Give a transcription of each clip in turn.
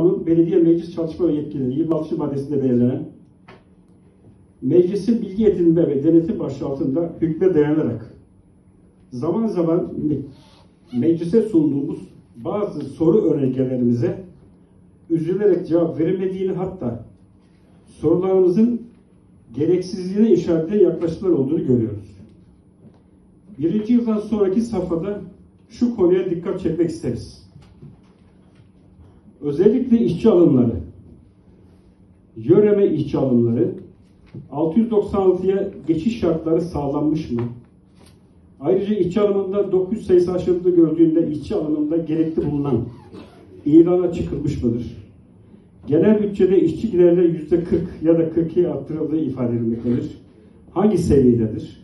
Belediye meclis çalışma ve yetkileri 26. maddesinde belirlenen meclisin bilgi edinme ve denetim başlığı altında hükme dayanarak zaman zaman me- meclise sunduğumuz bazı soru önergelerimize üzülerek cevap verilmediğini hatta sorularımızın gereksizliğine işaret eden yaklaşımlar olduğunu görüyoruz. Birinci yıldan sonraki safhada şu konuya dikkat çekmek isteriz. Özellikle işçi alımları, yöreme işçi alımları 696'ya geçiş şartları sağlanmış mı? Ayrıca işçi alımında 900 sayısı aşıldığı gördüğünde işçi alımında gerekli bulunan ilana çıkılmış mıdır? Genel bütçede işçi giderleri yüzde 40 ya da 42 arttırıldığı ifade edilmektedir. Hangi seviyededir?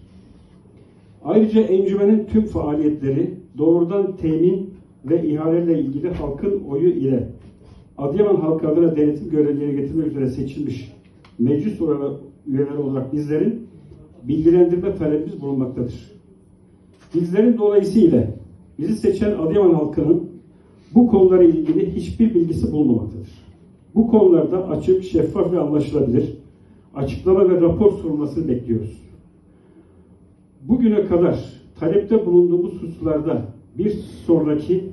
Ayrıca encümenin tüm faaliyetleri doğrudan temin ve ihaleyle ilgili halkın oyu ile Adıyaman halkı adına denetim görevleri getirmek üzere seçilmiş meclis üyeleri olarak bizlerin bilgilendirme talebimiz bulunmaktadır. Bizlerin dolayısıyla bizi seçen Adıyaman halkının bu konulara ilgili hiçbir bilgisi bulunmamaktadır. Bu konularda açık, şeffaf ve anlaşılabilir açıklama ve rapor sunulmasını bekliyoruz. Bugüne kadar talepte bulunduğumuz hususlarda bir sonraki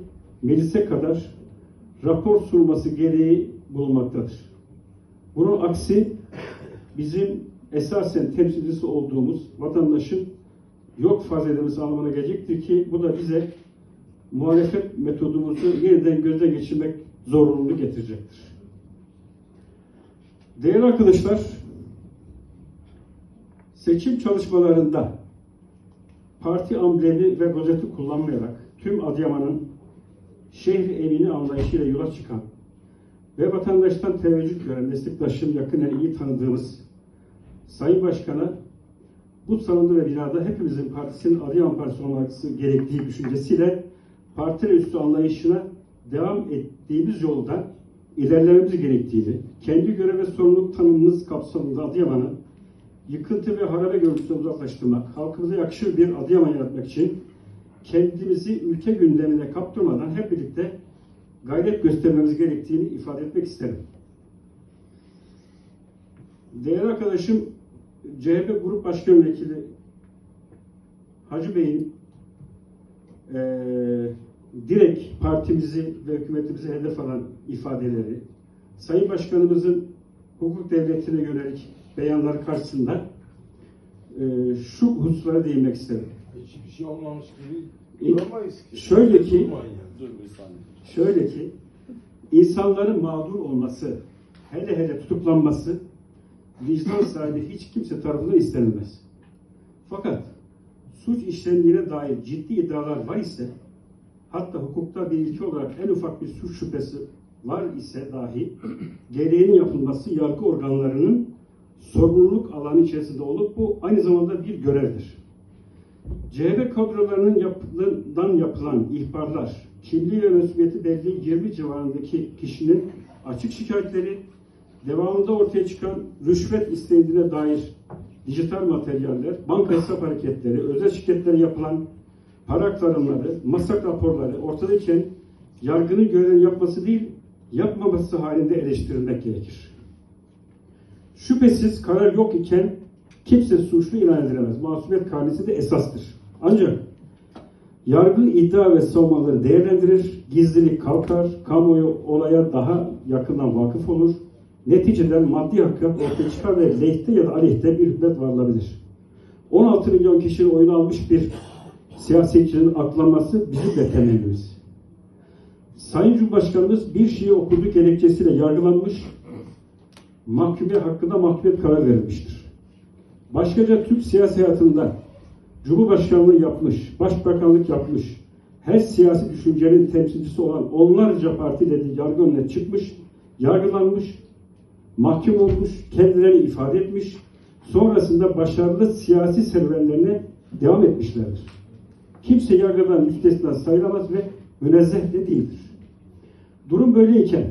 meclise kadar rapor sunulması gereği bulunmaktadır. Bunun aksi bizim esasen temsilcisi olduğumuz vatandaşın yok farz edilmesi anlamına gelecektir ki bu da bize muhalefet metodumuzu yeniden gözden geçirmek zorunluluğu getirecektir. Değerli arkadaşlar, seçim çalışmalarında parti amblemi ve rozeti kullanmayarak tüm Adıyaman'ın şehri evini anlayışıyla yola çıkan ve vatandaştan teveccüh gören meslektaşım yakından iyi tanıdığımız Sayın Başkan'a bu salonda ve binada hepimizin partisinin Adıyaman Partisi olması gerektiği düşüncesiyle parti üstü anlayışına devam ettiğimiz yolda ilerlememiz gerektiğini, kendi görev ve sorumluluk tanımımız kapsamında Adıyaman'ı yıkıntı ve harabe görüntüsüne uzaklaştırmak, halkımıza yakışır bir Adıyaman yaratmak için kendimizi ülke gündemine kaptırmadan hep birlikte gayret göstermemiz gerektiğini ifade etmek isterim. Değerli arkadaşım CHP Grup Başkan Vekili Hacı Bey'in eee direkt partimizi ve hükümetimizi hedef alan ifadeleri, Sayın Başkanımızın hukuk devletine yönelik beyanları karşısında eee, şu hususlara değinmek isterim. Hiçbir şey olmamış gibi duramayız ki. şöyle ki- Durmayın ya. Dur bir saniye. Şöyle ki, insanların mağdur olması, hele hele tutuklanması, vicdan sahibi hiç kimse tarafından istenilmez. Fakat suç işlendiğine dair ciddi iddialar var ise, hatta hukukta bir ilke olarak en ufak bir suç şüphesi var ise dahi, gereğinin yapılması yargı organlarının sorumluluk alanı içerisinde olup bu aynı zamanda bir görevdir. CHP kadrolarının yapılan, yapılan ihbarlar, kimliği ve mensubiyeti belli 20 civarındaki kişinin açık şikayetleri, devamında ortaya çıkan rüşvet istendiğine dair dijital materyaller, banka hesap hareketleri, özel şirketlere yapılan para aktarımları, masak raporları ortadayken yargının görevini yapması değil, yapmaması halinde eleştirilmek gerekir. Şüphesiz karar yok iken kimse suçlu ilan edilemez. Masumiyet karnesi de esastır. Ancak yargı iddia ve savunmaları değerlendirir, gizlilik kalkar, kamuoyu olaya daha yakından vakıf olur. Neticede maddi hakikat ortaya çıkar ve lehte ya da aleyhte bir hükmet varılabilir. 16 milyon kişinin oyunu almış bir siyasetçinin aklanması bizim de temennimiz. Sayın Cumhurbaşkanımız bir şeyi okuduğu gerekçesiyle yargılanmış, mahkumiyet hakkında mahkumiyet kararı verilmiştir. Başkaca Türk siyasi hayatında Cumhurbaşkanlığı yapmış, başbakanlık yapmış, her siyasi düşüncenin temsilcisi olan onlarca parti dedi yargı önüne çıkmış, yargılanmış, mahkum olmuş, kendilerini ifade etmiş, sonrasında başarılı siyasi serüvenlerine devam etmişlerdir. Kimse yargıdan müstesna sayılamaz ve münezzeh de değildir. Durum böyleyken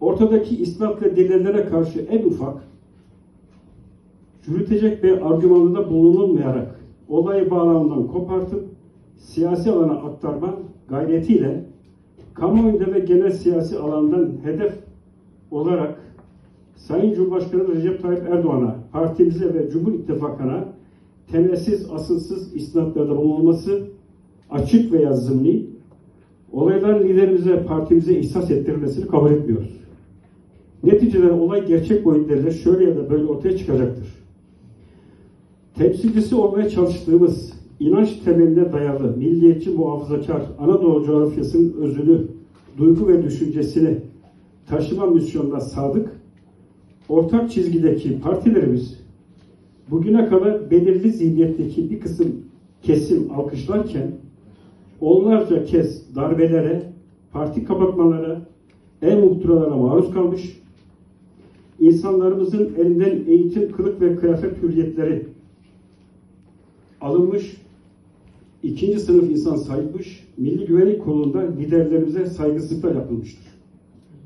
ortadaki ispat ve delillere karşı en ufak yürütecek bir argümanında bulunulmayarak olayı bağlamından kopartıp siyasi alana aktarma gayretiyle kamuoyunda ve genel siyasi alandan hedef olarak Sayın Cumhurbaşkanı Recep Tayyip Erdoğan'a, partimize ve Cumhur İttifakı'na temelsiz, asılsız isnatlarda bulunması açık veya zımni, olayların liderimize, partimize ihsas ettirilmesini kabul etmiyoruz. Neticede olay gerçek boyutlarıyla şöyle ya da böyle ortaya çıkacaktır. Temsilcisi olmaya çalıştığımız inanç temeline dayalı, milliyetçi, muhafazakar, Anadolu coğrafyasının özünü, duygu ve düşüncesini taşıma misyonuna sadık, ortak çizgideki partilerimiz bugüne kadar belirli zihniyetteki bir kısım kesim alkışlarken onlarca kez darbelere, parti kapatmalara, el muhtıralara maruz kalmış, insanlarımızın elinden eğitim, kılık ve kıyafet hürriyetleri alınmış, ikinci sınıf insan sayılmış, Milli Güvenlik Kurulu'nda liderlerimize saygısızlıklar yapılmıştır.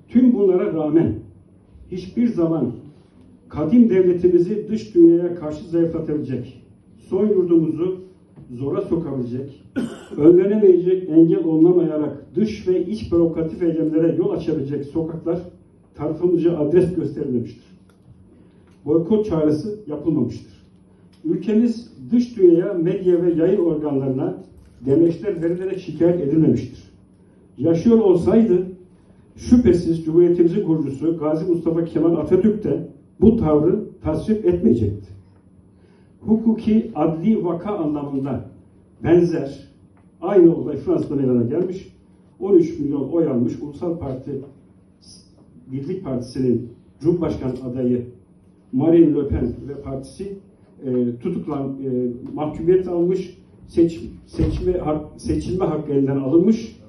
Tüm bunlara rağmen hiçbir zaman kadim devletimizi dış dünyaya karşı zayıflatabilecek, son yurdumuzu zora sokabilecek, önlenemeyecek, engel olunamayarak dış ve iç provokatif eylemlere yol açabilecek sokaklar tarafımızca adres gösterilmemiştir. Boykot çağrısı yapılmamıştır. Ülkemiz dış dünyaya, medya ve yayın organlarına demeçler verilerek şikayet edilmemiştir. Yaşıyor olsaydı şüphesiz Cumhuriyetimizin kurucusu Gazi Mustafa Kemal Atatürk de bu tavrı tasvip etmeyecekti. Hukuki adli vaka anlamında benzer aynı olay Fransa'da meydana gelmiş. 13 milyon oy almış Ulusal Parti Birlik Partisi'nin Cumhurbaşkanı adayı Marine Le Pen ve partisi e, tutuklan e, mahkumiyet almış, seç, seçme seçilme hakkı elinden alınmış